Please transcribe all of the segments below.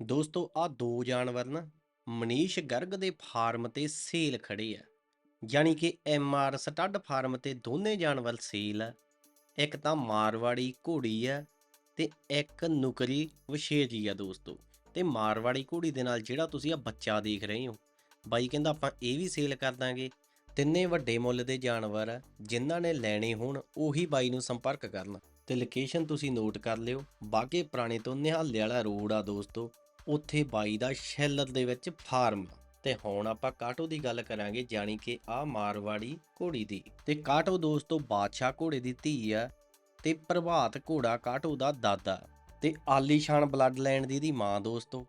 ਦੋਸਤੋ ਆ ਦੋ ਜਾਨਵਰ ਨਾ ਮਨੀਸ਼ ਗਰਗ ਦੇ ਫਾਰਮ ਤੇ ਸੇਲ ਖੜੇ ਆ। ਯਾਨੀ ਕਿ ਐਮ ਆਰ ਸਟੱਡ ਫਾਰਮ ਤੇ ਦੋਨੇ ਜਾਨਵਰ ਸੇਲ ਆ। ਇੱਕ ਤਾਂ ਮਾਰਵਾੜੀ ਘੋੜੀ ਆ ਤੇ ਇੱਕ ਨੁਕਰੀ ਵਸ਼ੇਰੀ ਆ ਦੋਸਤੋ। ਤੇ ਮਾਰਵਾੜੀ ਘੋੜੀ ਦੇ ਨਾਲ ਜਿਹੜਾ ਤੁਸੀਂ ਆ ਬੱਚਾ ਦੇਖ ਰਹੇ ਹੋ, ਬਾਈ ਕਹਿੰਦਾ ਆਪਾਂ ਇਹ ਵੀ ਸੇਲ ਕਰ ਦਾਂਗੇ। ਤਿੰਨੇ ਵੱਡੇ ਮੁੱਲ ਦੇ ਜਾਨਵਰ ਆ, ਜਿਨ੍ਹਾਂ ਨੇ ਲੈਣੇ ਹੋਣ, ਉਹੀ ਬਾਈ ਨੂੰ ਸੰਪਰਕ ਕਰਨ। ਤੇ ਲੋਕੇਸ਼ਨ ਤੁਸੀਂ ਨੋਟ ਕਰ ਲਿਓ, ਬਾਗੇ ਪੁਰਾਣੇ ਤੋਂ ਨਿਹਾਲੇ ਵਾਲਾ ਰੋਡ ਆ ਦੋਸਤੋ। ਉੱਥੇ ਬਾਈ ਦਾ ਸ਼ੈਲਰ ਦੇ ਵਿੱਚ ਫਾਰਮ। ਆ। ਤੇ ਹੁਣ ਆਪਾਂ ਕਾਟੋ ਦੀ ਗੱਲ ਕਰਾਂਗੇ, ਜਾਣੀ ਕਿ ਆ ਮਾਰਵਾੜੀ ਘੋੜੀ ਦੀ। ਤੇ ਕਾਟੋ ਦੋਸਤੋ, ਬਾਦਸ਼ਾਹ ਘੋੜੇ ਦੀ ਧੀ ਆ ਤੇ ਪ੍ਰਭਾਤ ਘੋੜਾ ਕਾਟੋ ਦਾ ਦਾਦਾ। ਤੇ ਆਲੀਸ਼ਾਨ ਬਲੱਡ ਲਾਈਨ ਦੀ ਦੀ ਮਾਂ ਦੋਸਤੋ।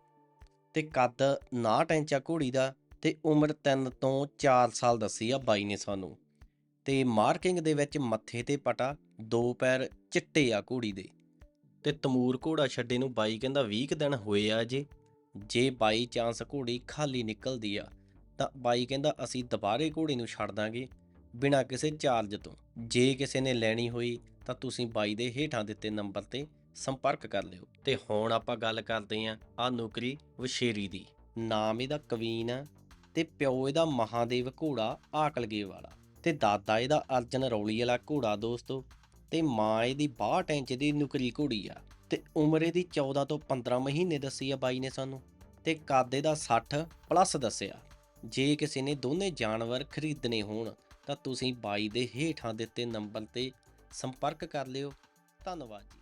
ਤੇ ਕੱਦ 59 ਇੰਚਾ ਘੋੜੀ ਦਾ ਤੇ ਉਮਰ 3 ਤੋਂ 4 ਸਾਲ ਦੱਸੀ ਆ ਬਾਈ ਨੇ ਸਾਨੂੰ। ਤੇ ਮਾਰਕਿੰਗ ਦੇ ਵਿੱਚ ਮੱਥੇ ਤੇ ਪਟਾ, ਦੋ ਪੈਰ ਚਿੱਟੇ ਆ ਘੋੜੀ ਦੇ। ਤੇ ਤਮੂਰ ਘੋੜਾ ਛੱਡੇ ਨੂੰ ਬਾਈ ਕਹਿੰਦਾ 20 ਕੁ ਦਿਨ ਹੋਏ ਆ ਜੇ ਜੇ ਬਾਈ ਚਾਂਸ ਘੋੜੀ ਖਾਲੀ ਨਿਕਲਦੀ ਆ, ਤਾਂ ਬਾਈ ਕਹਿੰਦਾ ਅਸੀਂ ਦੁਬਾਰੇ ਘੋੜੀ ਨੂੰ ਛੱਡ ਦਾਂਗੇ, ਬਿਨਾਂ ਕਿਸੇ ਚਾਰਜ ਤੋਂ। ਜੇ ਕਿਸੇ ਨੇ ਲੈਣੀ ਹੋਈ, ਤਾਂ ਤੁਸੀਂ ਬਾਈ ਦੇ ਹੇਠਾਂ ਦਿੱਤੇ ਨੰਬਰ ਤੇ ਸੰਪਰਕ ਕਰ ਲਿਓ। ਤੇ ਹੁਣ ਆਪਾਂ ਗੱਲ ਕਰਦੇ ਆਂ ਆ ਨੌਕਰੀ ਵਸ਼ੇਰੀ ਦੀ। ਨਾਮ ਇਹਦਾ ਕਵੀਨ ਆ ਤੇ ਪਿਓ ਇਹਦਾ ਮਹਾਦੇਵ ਘੋੜਾ ਆਕਲਗੇ ਵਾਲਾ ਤੇ ਦਾਦਾ ਇਹਦਾ ਅਰਜਨ ਰੌਲੀ ਵਾਲਾ ਘੋੜਾ ਦੋਸਤੋ। ਤੇ ਮਾਂ ਇਹਦੀ 62 ਇੰਚ ਦੀ ਨੁਕਰੀ ਘੋੜੀ ਆ ਤੇ ਉਮਰ ਇਹਦੀ 14 ਤੋਂ 15 ਮਹੀਨੇ ਦੱਸੀ ਆ ਬਾਈ ਨੇ ਸਾਨੂੰ ਤੇ ਕੱਦ ਇਹਦਾ 60 ਪਲੱਸ ਦੱਸਿਆ। ਜੇ ਕਿਸੇ ਨੇ ਦੋਨੇ ਜਾਨਵਰ ਖਰੀਦਣੇ ਹੋਣ, ਤਾਂ ਤੁਸੀਂ ਬਾਈ ਦੇ ਹੇਠਾਂ ਦਿੱਤੇ ਨੰਬਰ ਤੇ ਸੰਪਰਕ ਕਰ ਲਿਓ। ਧੰਨਵਾਦ ਜੀ।